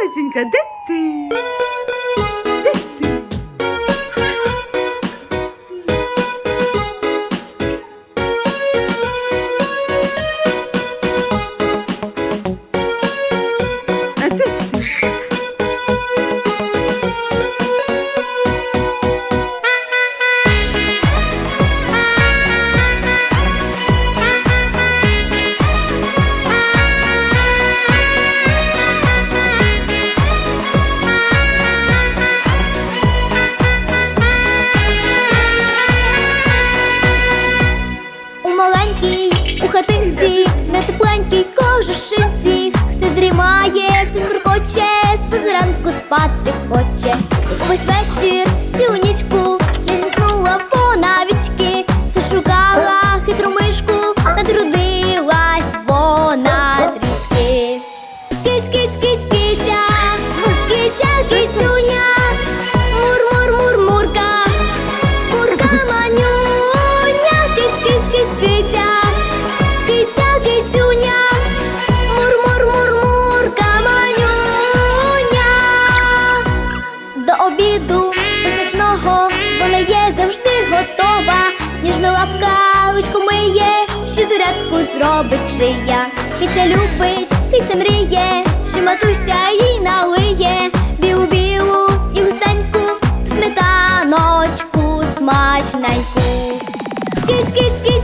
Козенька, де ти? зранку спати хоче, увесь вечір цілу ніч. робить шия, Піся любить, після мріє, що матуся їй налиє, білу білу і густеньку, сметаночку смачненьку. Кись, кись, кись.